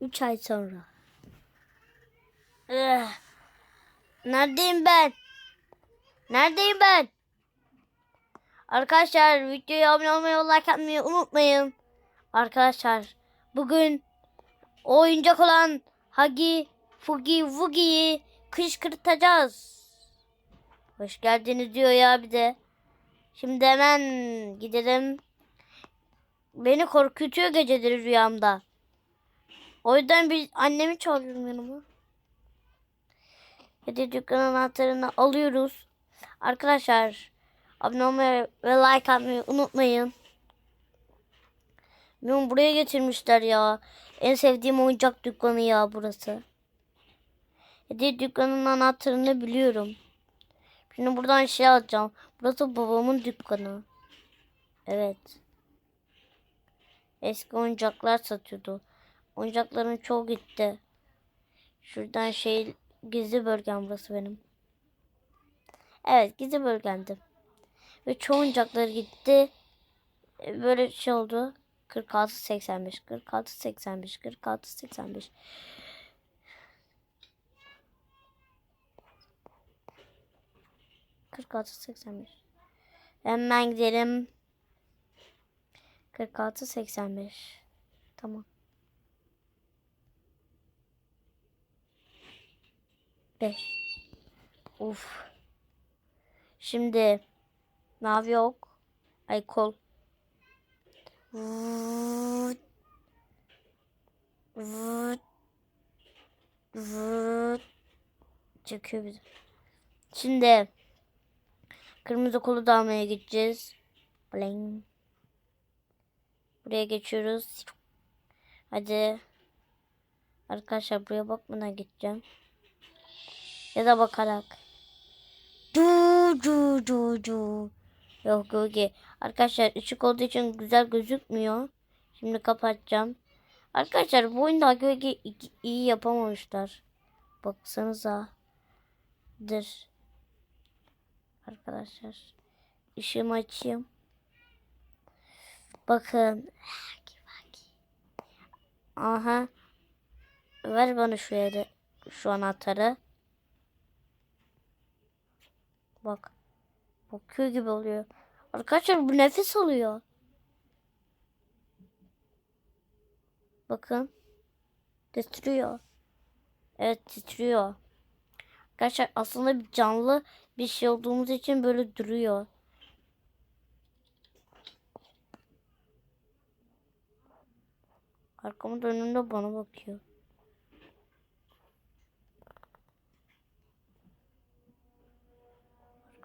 3 ay sonra. Eh. Neredeyim ben? Neredeyim ben? Arkadaşlar videoya abone olmayı, like atmayı unutmayın. Arkadaşlar bugün oyuncak olan Hagi Fugi Wugi'yi kışkırtacağız. Hoş geldiniz diyor ya bir de. Şimdi hemen gidelim. Beni korkutuyor geceleri rüyamda. O yüzden bir annemi çağırıyorum yanıma. Hadi dükkan anahtarını alıyoruz. Arkadaşlar abone olmayı ve like atmayı unutmayın. Beni buraya getirmişler ya. En sevdiğim oyuncak dükkanı ya burası. Hadi dükkanın anahtarını biliyorum. Şimdi buradan şey alacağım. Burası babamın dükkanı. Evet. Eski oyuncaklar satıyordu. Oyuncakların çoğu gitti. Şuradan şey gizli bölgem burası benim. Evet gizli bölgemdi. Ve çoğu oyuncakları gitti. E, Böyle şey oldu. 46 85 46 85 46 85 46 85 Hemen gidelim. 46 85 Tamam. 5 Uf. Şimdi mavi ok. Ay kol. Vıt. Vıt. Vıt. Çekiyor bizi. Şimdi kırmızı kolu da almaya gideceğiz. Bling. Buraya geçiyoruz. Hadi. Arkadaşlar buraya bakmadan gideceğim. Ya da bakarak. Du du du du. Yok yok yok. Arkadaşlar ışık olduğu için güzel gözükmüyor. Şimdi kapatacağım. Arkadaşlar bu oyunda gölge iyi yapamamışlar. Baksanıza. Dır. Arkadaşlar. Işığımı açayım. Bakın. Aha. Ver bana şu yere şu anahtarı. Bak. Bakıyor gibi oluyor. Arkadaşlar bu nefes alıyor. Bakın. Titriyor. Evet titriyor. Arkadaşlar aslında bir canlı bir şey olduğumuz için böyle duruyor. Arkamı dönünde bana bakıyor.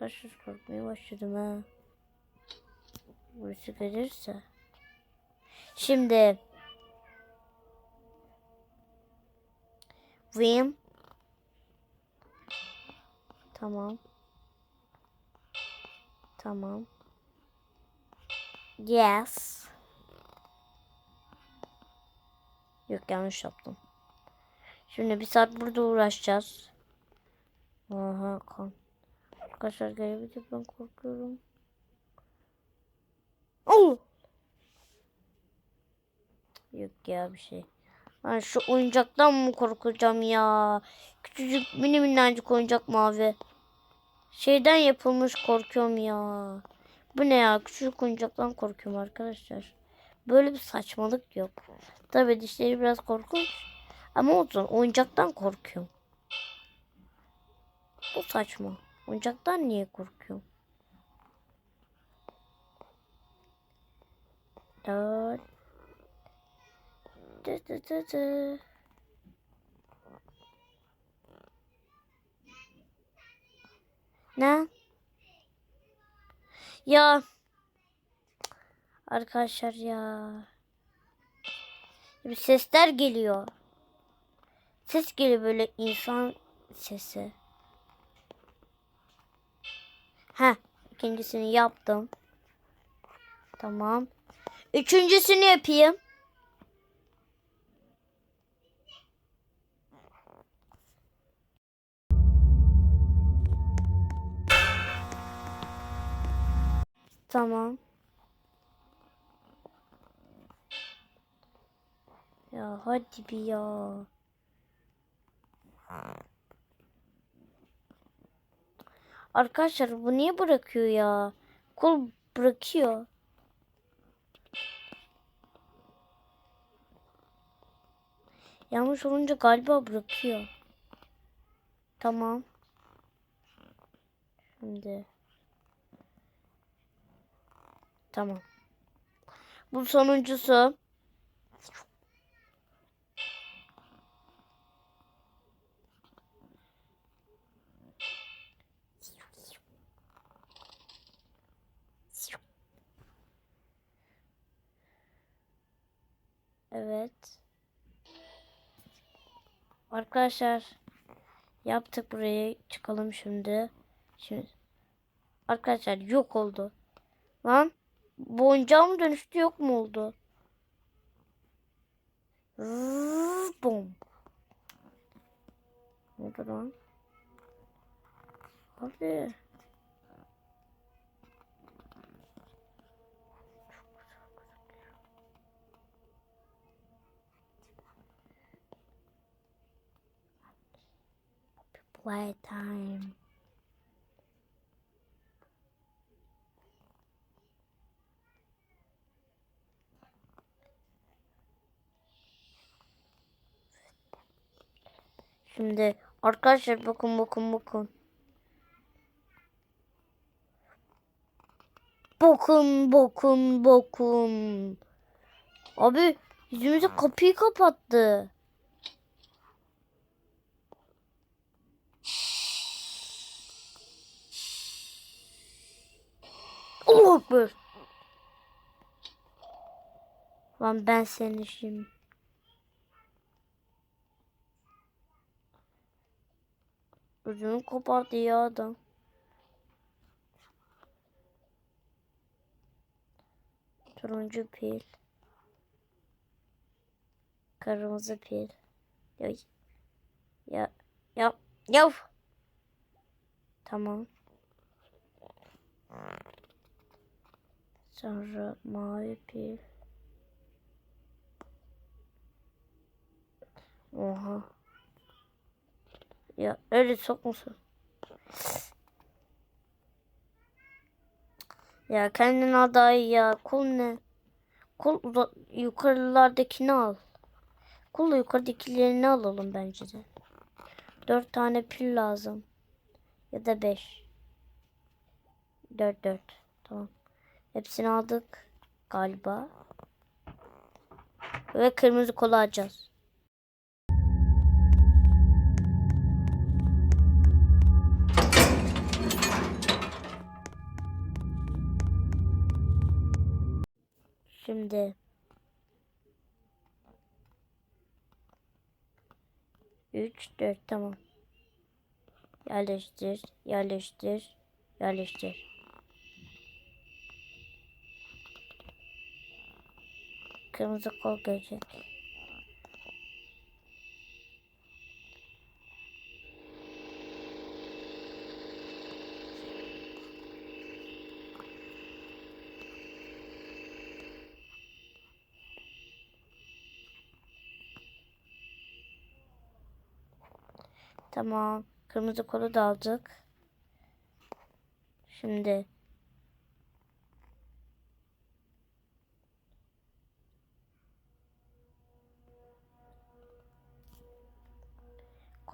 Arkadaşlar korkmaya başladım ha. Burası gelirse. Şimdi. Vim. Tamam. Tamam. Yes. Yok yanlış yaptım. Şimdi bir saat burada uğraşacağız. Aha kan. Arkadaşlar gelebilir ben korkuyorum. Oh! Yok ya bir şey. Ben şu oyuncaktan mı korkacağım ya? Küçücük mini minnacık oyuncak mavi. Şeyden yapılmış korkuyorum ya. Bu ne ya? Küçücük oyuncaktan korkuyorum arkadaşlar. Böyle bir saçmalık yok. Tabii dişleri biraz korkunç. Ama olsun oyuncaktan korkuyorum. Bu saçma. Oyuncaktan niye korkuyorum? Dört. Dı dı dı dı. Ne? Ya. Arkadaşlar ya. Bir sesler geliyor. Ses geliyor böyle insan sesi. Ha, ikincisini yaptım. Tamam. Üçüncüsünü yapayım. Tamam. Ya hadi bir ya. Arkadaşlar bu niye bırakıyor ya? Kol bırakıyor. Yanlış olunca galiba bırakıyor. Tamam. Şimdi. Tamam. Bu sonuncusu. Evet. Arkadaşlar yaptık burayı. Çıkalım şimdi. Şimdi arkadaşlar yok oldu. Lan boncuğa mı dönüştü yok mu oldu? Bom. Ne lan? Abi. Playtime. Şimdi arkadaşlar bakın bakın bakın. Bakın bakın bakın. Abi yüzümüze kapıyı kapattı. Allah Ekber. Lan ben seni şimdi. Ödümü kopardı ya adam. Turuncu pil. Kırmızı pil. Ay. Ya ya ya. Tamam. Sonra mavi pil. Oha. Ya öyle sokmasın. Ya kendin al daha iyi ya. Kul ne? Kul yukarılardakini al. Kul yukarıdakilerini alalım bence de. Dört tane pil lazım. Ya da beş. Dört dört. Tamam. Hepsini aldık galiba. Ve kırmızı kola alacağız. Şimdi üç dört tamam. Yerleştir, yerleştir, yerleştir. Kırmızı kol gelecek. Tamam. Kırmızı kolu da aldık. Şimdi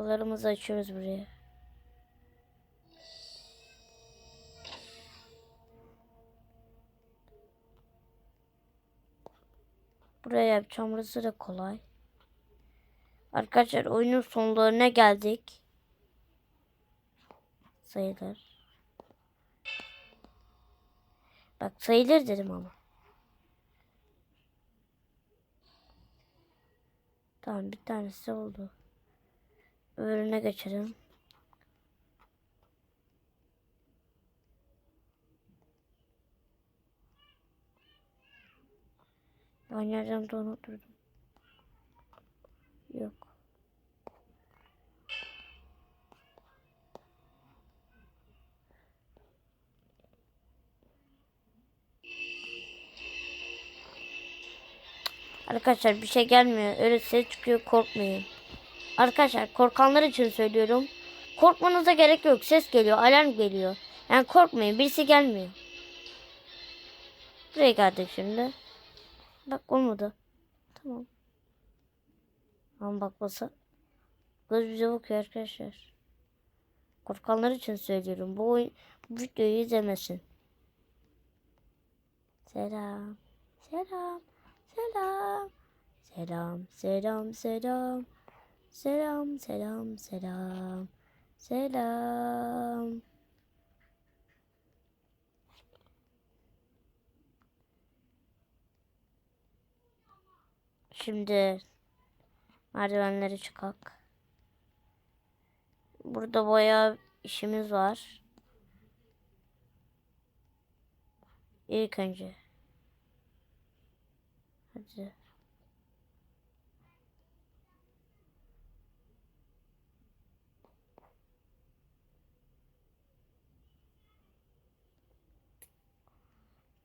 kollarımızı açıyoruz buraya. Buraya yapacağım. Burası da kolay. Arkadaşlar oyunun sonlarına geldik. Sayılır. Bak sayılır dedim ama. Tamam bir tanesi oldu. Öbürüne geçelim. Oynayacağım da unuturdum. Yok. Arkadaşlar bir şey gelmiyor. Öyle ses çıkıyor korkmayın. Arkadaşlar korkanlar için söylüyorum. Korkmanıza gerek yok. Ses geliyor. Alarm geliyor. Yani korkmayın. Birisi gelmiyor. Buraya geldik şimdi. Bak olmadı. Tamam. Tamam bak basa. Göz bize bakıyor arkadaşlar. Korkanlar için söylüyorum. Bu, oyun, bu videoyu izlemesin. Selam. Selam. Selam. Selam. Selam. Selam. Selam. Selam. Selam. Selam. Şimdi merdivenleri çıkak. Burada bayağı işimiz var. İlk önce. Hadi.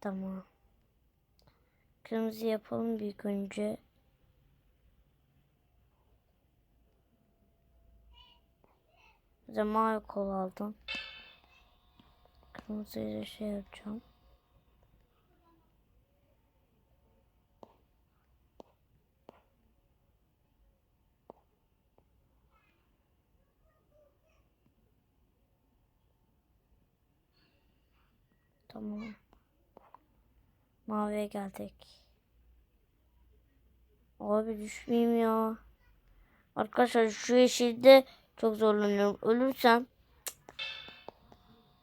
Tamam. Kırmızı yapalım bir önce. Bir de mavi kol aldım. Kırmızıyla şey yapacağım. Tamam. Maviye geldik. Abi düşmeyeyim ya. Arkadaşlar şu yeşilde çok zorlanıyorum. Ölürsem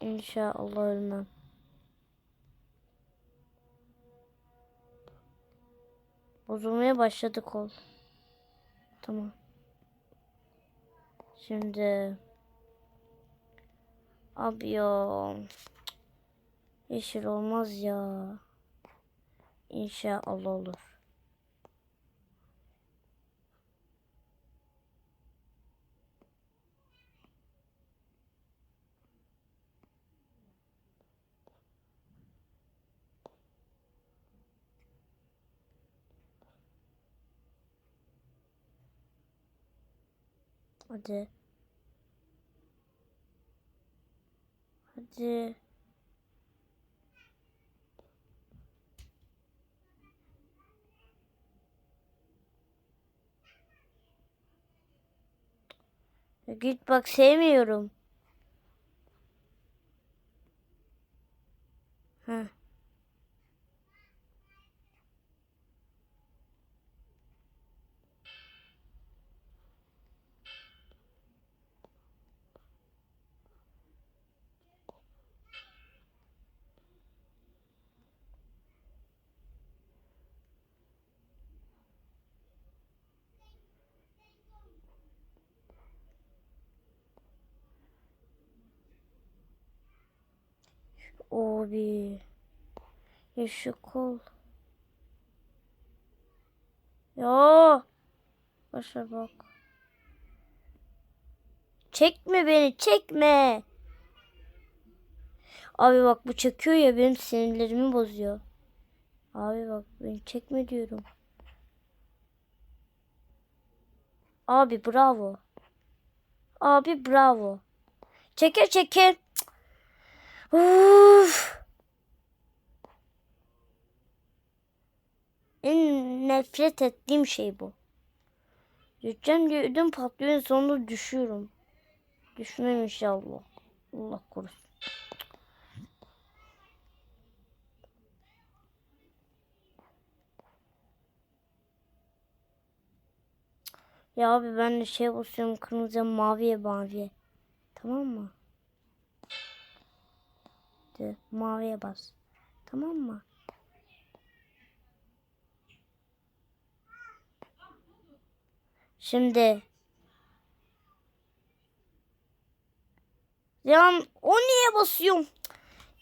inşallah ölmem. Bozulmaya başladı kol. Tamam. Şimdi abi ya yeşil olmaz ya. İnşallah olur. Hadi. Hadi. Ya Git bak sevmiyorum. Heh. Abi. Ya kol. Ya. Başa bak. Çekme beni çekme. Abi bak bu çekiyor ya benim sinirlerimi bozuyor. Abi bak beni çekme diyorum. Abi bravo. Abi bravo. Çeker çeker. Uf. En nefret ettiğim şey bu. Düşeceğim diye ödüm patlıyor sonunda düşüyorum. Düşmem inşallah. Allah korusun. Ya abi ben de şey basıyorum kırmızıya maviye maviye. Tamam mı? De, maviye bas. Tamam mı? Şimdi. Ya o niye basıyorum?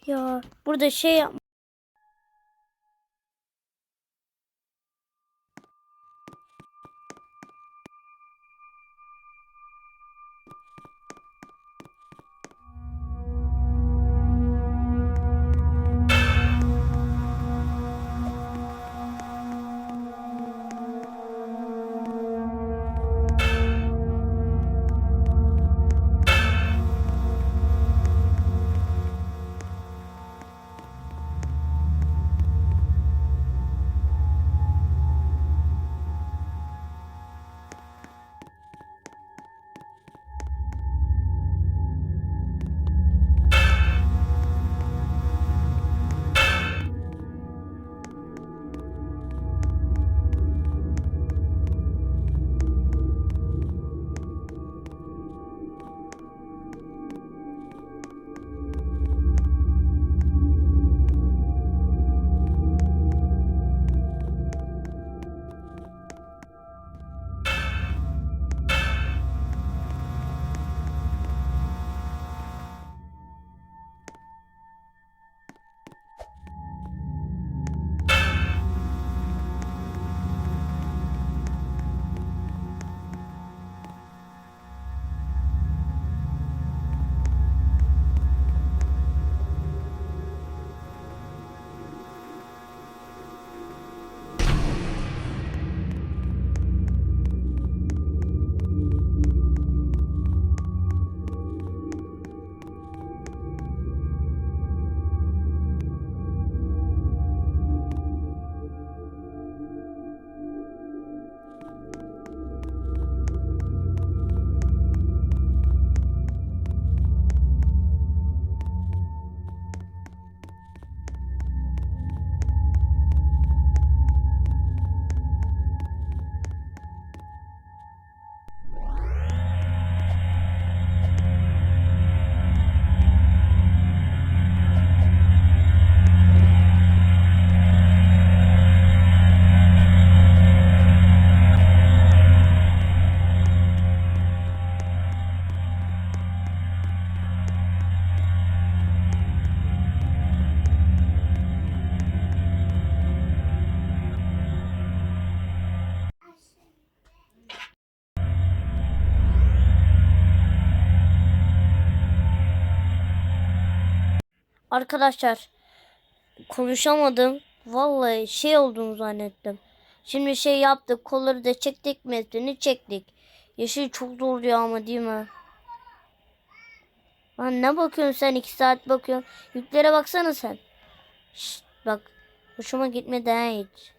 Ya burada şey yap. Arkadaşlar konuşamadım. Vallahi şey olduğunu zannettim. Şimdi şey yaptık. Kolları da çektik. Metrini çektik. Yeşil çok zorluyor ama değil mi? Lan ne bakıyorsun sen? iki saat bakıyorsun. Yüklere baksana sen. Şşt, bak. Hoşuma gitmedi ha hiç.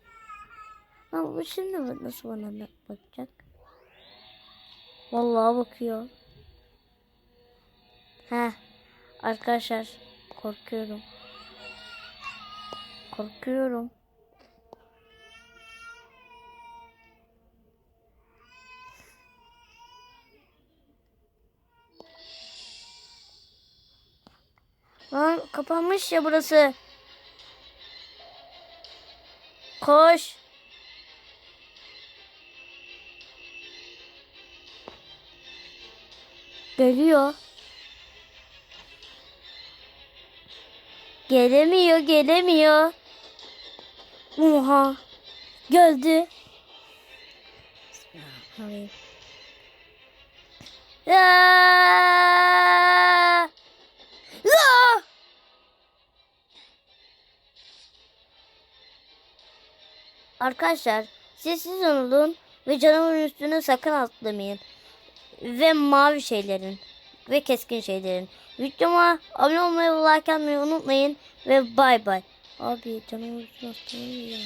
Ama bu şimdi nasıl bana bakacak? Vallahi bakıyor. He. Arkadaşlar korkuyorum. Korkuyorum. Lan kapanmış ya burası. Koş. Geliyor. Gelemiyor, gelemiyor. Oha. Geldi. Hayır. Arkadaşlar sessiz olun ve canavarın üstüne sakın atlamayın. Ve mavi şeylerin ve keskin şeylerin. Videoma abone olmayı ve like atmayı unutmayın ve bay bay. Abi atlamayın ya.